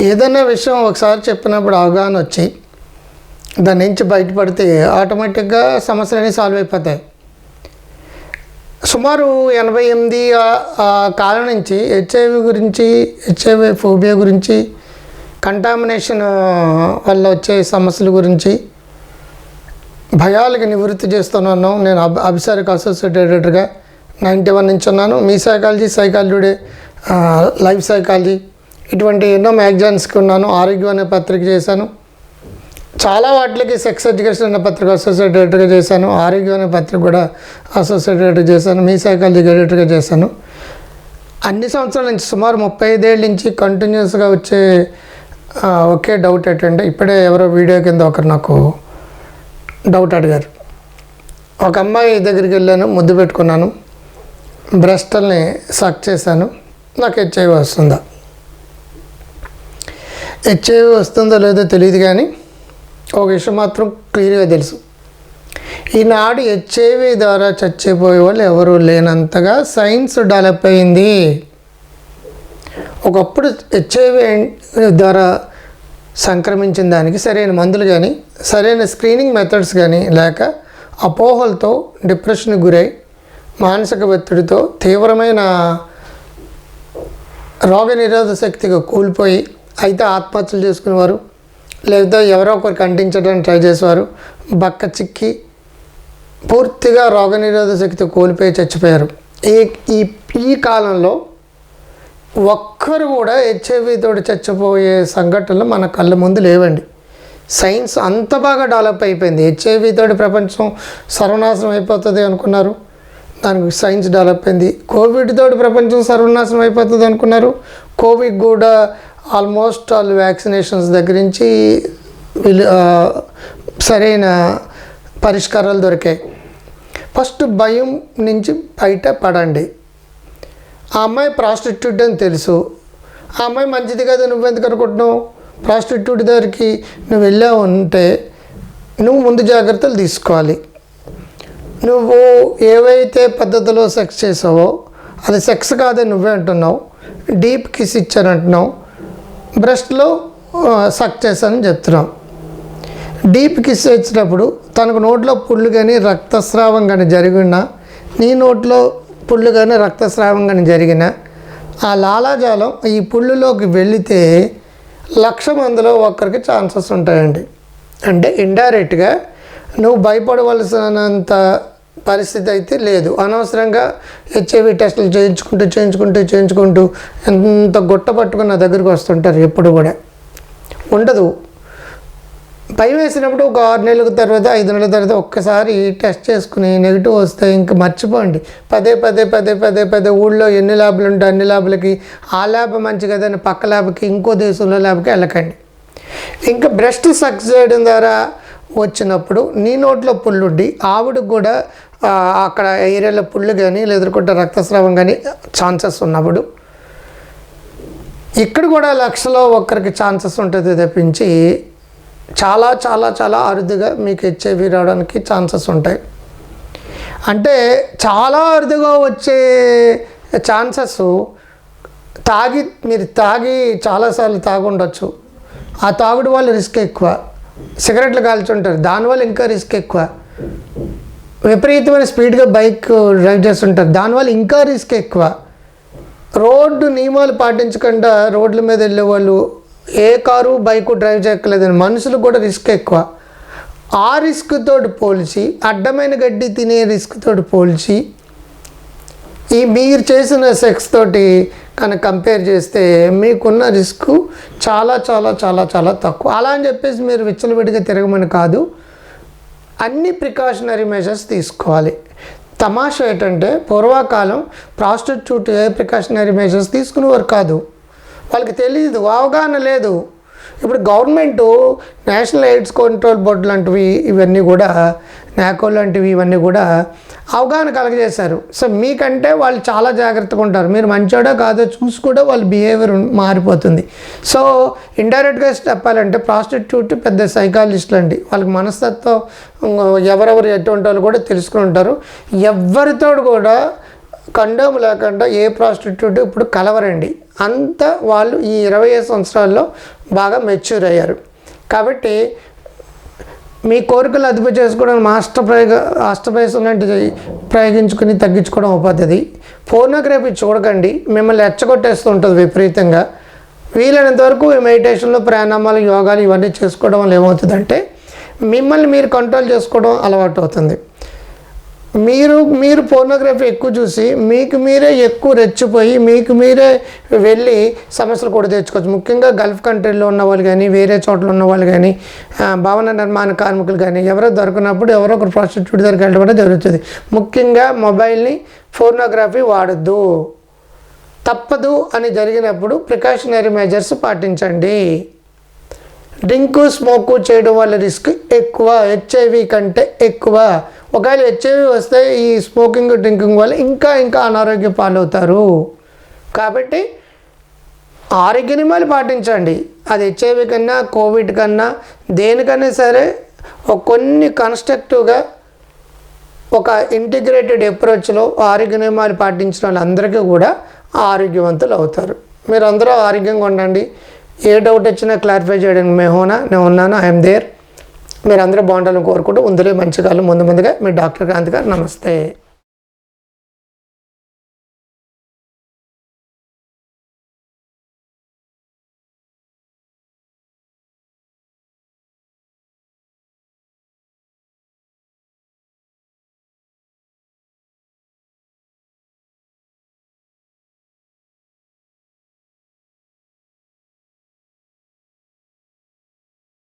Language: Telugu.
ఏదైనా విషయం ఒకసారి చెప్పినప్పుడు అవగాహన వచ్చి దాని నుంచి బయటపడితే ఆటోమేటిక్గా సమస్యలన్నీ సాల్వ్ అయిపోతాయి. సుమారు ఎనభై ఎనిమిది కాలం నుంచి హెచ్ఐవి గురించి హెచ్ఐవి ఫోబియా గురించి కంటామినేషన్ వల్ల వచ్చే సమస్యల గురించి భయాలకి నివృత్తి చేస్తున్నాను. నేను అబ్ అభిసారిక అసోసియేట్ ఎడిటర్గా నైంటీ వన్ నుంచి ఉన్నాను. మీ సైకాలజీ సైకాలజీ లైఫ్ సైకాలజీ ఇటువంటి ఎన్నో మ్యాగజైన్స్కి ఉన్నాను. ఆరోగ్యం అనే పత్రిక చేశాను. చాలా వాటికి సెక్స్ ఎడ్యుకేషన్ అనే పత్రిక అసోసియేట్ ఎడిటర్గా చేశాను. ఆరోగ్యం అనే పత్రిక కూడా అసోసియేట్ ఎడిటర్ చేశాను. మీ సైకాలజీ ఎడిటర్గా చేశాను. అన్ని సంవత్సరాల నుంచి సుమారు ముప్పై ఐదేళ్ళ నుంచి కంటిన్యూస్గా వచ్చే ఒకే డౌట్ ఏంటంటే ఇప్పుడే ఎవరో వీడియో కింద ఒకరు నాకు డౌట్ అడిగారు. ఒక అమ్మాయి దగ్గరికి వెళ్ళాను ముద్దు పెట్టుకున్నాను. బ్రెస్టల్ని సక్ చేశాను. నాకు హెచ్ఐవి వస్తుందా? హెచ్ఐవి వస్తుందో లేదో తెలియదు కానీ ఒక విషయం మాత్రం క్లియర్గా తెలుసు. ఈనాడు హెచ్ఐవి ద్వారా చచ్చిపోయే వాళ్ళు ఎవరు లేనంతగా సైన్స్ డెవలప్ అయింది. ఒకప్పుడు హెచ్ఐవి ద్వారా సంక్రమించిన దానికి సరైన మందులు కానీ సరైన స్క్రీనింగ్ మెథడ్స్ కానీ లేక అపోహలతో డిప్రెషన్కి గురై మానసిక ఒత్తిడితో తీవ్రమైన రోగ నిరోధక శక్తిగా కూలిపోయి అయితే ఆత్మహత్యలు చేసుకునేవారు లేదా ఎవరో ఒకరికి అంటించడానికి ట్రై చేసేవారు. బక్క చిక్కి పూర్తిగా రోగ నిరోధక శక్తి కోల్పోయి చచ్చిపోయారు. ఈ ఈ ఈ కాలంలో ఒక్కరు కూడా హెచ్ఐవి చచ్చిపోయే సంఘటనలు మన కళ్ళ ముందు లేవండి. సైన్స్ అంత బాగా డెవలప్ అయిపోయింది. హెచ్ఐవి ప్రపంచం సర్వనాశనం అయిపోతుంది అనుకున్నారు. దానికి సైన్స్ డెవలప్ అయింది. కోవిడ్ తోటి ప్రపంచం సర్వనాశనం అయిపోతుంది అనుకున్నారు. కోవిడ్ కూడా ఆల్మోస్ట్ ఆల్ వ్యాక్సినేషన్స్ దగ్గర నుంచి సరైన పరిష్కారాలు దొరికాయి. ఫస్ట్ భయం నుంచి బయట పడండి ఆ అమ్మాయి ప్రాస్టిట్యూట్ అని తెలుసు. ఆ అమ్మాయి మంచిది కదా నువ్వెందుకు అనుకుంటున్నావు? ప్రాస్టిట్యూట్ దగ్గరికి నువ్వు వెళ్ళావు ఉంటే నువ్వు ముందు జాగ్రత్తలు తీసుకోవాలి. నువ్వు ఏవైతే పద్ధతిలో సెక్స్ చేసావో అది సెక్స్ కాదని నువ్వే అంటున్నావు. డీప్ కిస్ ఇచ్చానంటున్నావు. బ్రెస్ట్లో సక్ చేశానని చెప్తున్నాం. డీప్ కిస్ ఇచ్చినప్పుడు తనకు నోట్లో పుళ్ళు కానీ రక్తస్రావం కానీ జరిగినా నీ నోట్లో పుళ్ళు కానీ రక్తస్రావం కానీ జరిగినా ఆ లాలాజాలం ఈ పుళ్ళులోకి వెళితే లక్ష మందిలో ఒక్కరికి ఛాన్సెస్ ఉంటాయండి. అంటే ఇండైరెక్ట్గా నువ్వు భయపడవలసినంత పరిస్థితి అయితే లేదు. అనవసరంగా హెచ్ఐవి టెస్టులు చేయించుకుంటూ చేయించుకుంటూ చేయించుకుంటూ ఎంత గుట్ట పట్టుకుని నా దగ్గరికి వస్తుంటారు ఎప్పుడు కూడా. ఉండదు. భయం వేసినప్పుడు ఒక ఆరు నెలల తర్వాత ఐదు నెలల తర్వాత ఒక్కసారి టెస్ట్ చేసుకుని నెగిటివ్ వస్తే ఇంకా మర్చిపోండి. పదే పదే పదే పదే పదే ఊళ్ళో ఎన్ని ల్యాబ్లు ఉంటే అన్ని ల్యాబ్లకి ఆ ల్యాబ్ మంచి కదని పక్క ల్యాబ్కి ఇంకో దేశంలో ల్యాబ్కి వెళ్ళకండి. ఇంకా బ్రెస్ట్ సక్సెస్ చేయడం ద్వారా వచ్చినప్పుడు నీ నోట్లో పుల్లుండి ఆవిడకు కూడా అక్కడ ఏరియాలో పుళ్ళు కానీ లేదంటే రక్తస్రావం కానీ ఛాన్సెస్ ఉన్నప్పుడు ఇక్కడ కూడా లక్షలో ఒక్కరికి ఛాన్సెస్ ఉంటుంది తప్పించి చాలా చాలా చాలా అరుదుగా మీకు హెచ్ఐవి రావడానికి ఛాన్సెస్ ఉంటాయి. అంటే చాలా అరుదుగా వచ్చే ఛాన్సెస్ తాగి మీరు తాగి చాలాసార్లు తాగుండొచ్చు. ఆ తాగుడు వల్ల రిస్క్ ఎక్కువ. సిగరెట్లు కాల్చుంటారు. దానివల్ల ఇంకా రిస్క్ ఎక్కువ. విపరీతమైన స్పీడ్గా బైక్ డ్రైవ్ చేస్తుంటారు. దానివల్ల ఇంకా రిస్క్ ఎక్కువ. రోడ్డు నియమాలు పాటించకుండా రోడ్ల మీద వెళ్ళే వాళ్ళు ఏ కారు బైక్ డ్రైవ్ చేయక్కర్లేదని మనుషులు కూడా రిస్క్ ఎక్కువ. ఆ రిస్క్ తోటి పోల్చి అడ్డమైన గడ్డి తినే రిస్క్ తోటి పోల్చి ఈ మీరు చేసిన సెక్స్ తోటి కనుక కంపేర్ చేస్తే మీకున్న రిస్క్ చాలా చాలా చాలా చాలా తక్కువ. అలా అని చెప్పేసి మీరు విచ్చలవిడిగా తిరగమని కాదు అన్ని ప్రికాషనరీ మెజర్స్ తీసుకోవాలి. తమాషా ఏంటంటే పూర్వకాలం ప్రాస్టిట్యూట్ ఏ ప్రికాషనరీ మెజర్స్ తీసుకునేవారు కాదు. వాళ్ళకి తెలియదు అవగాహన లేదు. ఇప్పుడు government national AIDS control board లాంటివి ఇవన్నీ కూడా నాకో లాంటివి ఇవన్నీ కూడా అవగాహన కలగజేశారు. సో మీకంటే వాళ్ళు చాలా జాగ్రత్తగా ఉంటారు. మీరు మంచోడో కాదో చూసి కూడా వాళ్ళ బిహేవియర్ మారిపోతుంది. సో ఇండైరెక్ట్గా చెప్పాలంటే ప్రాస్టిట్యూట్ పెద్ద సైకాలజిస్టులు అండి. వాళ్ళకి మనస్తత్వం ఎవరెవరు ఎటువంటి వాళ్ళు కూడా తెలుసుకుని ఉంటారు. ఎవరితో కూడా కండోమ్ లేకుండా ఏ ప్రాస్టిట్యూట్ ఇప్పుడు కలవరండి. అంత వాళ్ళు ఈ ఇరవై ఐదు సంవత్సరాల్లో బాగా మెచ్యూర్ అయ్యారు. కాబట్టి మీ కోరికలు అదుపు చేసుకోవడానికి మాస్టర్ ప్రయోగ అష్టప్రయోగం లాంటిది ప్రయోగించుకుని తగ్గించుకోవడం ఒక పద్ధతి ఫోర్నోగ్రఫీ చూడకండి. మిమ్మల్ని ఎచ్చగొట్టేస్తూ ఉంటుంది విపరీతంగా. వీలైనంత వరకు ఈ మెడిటేషన్లో ప్రాణామాలు యోగాలు ఇవన్నీ చేసుకోవడం వల్ల ఏమవుతుందంటే మిమ్మల్ని మీరు కంట్రోల్ చేసుకోవడం అలవాటు అవుతుంది. మీరు మీరు పోర్నోగ్రఫీ ఎక్కువ చూసి మీకు మీరే ఎక్కువ రెచ్చిపోయి మీకు మీరే వెళ్ళి సమస్యలు కూడా తెచ్చుకోవచ్చు. ముఖ్యంగా గల్ఫ్ కంట్రీలో ఉన్న వాళ్ళు కానీ వేరే చోట్ల ఉన్న వాళ్ళు కానీ భవన నిర్మాణ కార్మికులు కానీ ఎవరో దొరికినప్పుడు ఎవరో ఒకరు ప్రాస్టిట్యూట్ దగ్గరికి వెళ్ళడం కూడా జరుగుతుంది. ముఖ్యంగా మొబైల్ని ఫోర్నోగ్రఫీ వాడద్దు. తప్పదు అని జరిగినప్పుడు ప్రికాషనరీ మెజర్స్ పాటించండి. డ్రింకు స్మోకు చేయడం వల్ల రిస్క్ ఎక్కువ హెచ్ఐవి కంటే ఎక్కువ. ఒకవేళ హెచ్ఐవి వస్తే ఈ స్మోకింగ్ డ్రింకింగ్ వల్ల ఇంకా ఇంకా అనారోగ్య పాలవుతారు. కాబట్టి ఆరోగ్య నియమాలు పాటించండి. అది హెచ్ఐవి కన్నా కోవిడ్ కన్నా దేనికన్నా సరే కొన్ని కన్స్ట్రక్టివ్గా ఒక ఇంటిగ్రేటెడ్ అప్రోచ్లో ఆరోగ్య నియమాలు పాటించిన వాళ్ళందరికీ కూడా ఆరోగ్యవంతులు అవుతారు. మీరు అందరూ ఆరోగ్యంగా ఉండండి. ఏ డౌట్ వచ్చినా క్లారిఫై చేయడానికి మేమునా నేను ఉన్నాను ఐఎమ్ దేర్ మీరు అందరూ బాగుండాలని కోరుకుంటూ ముందులే మంచి కాలం ముందు ముందుగా మీ డాక్టర్ క్రాంతి గారు నమస్తే.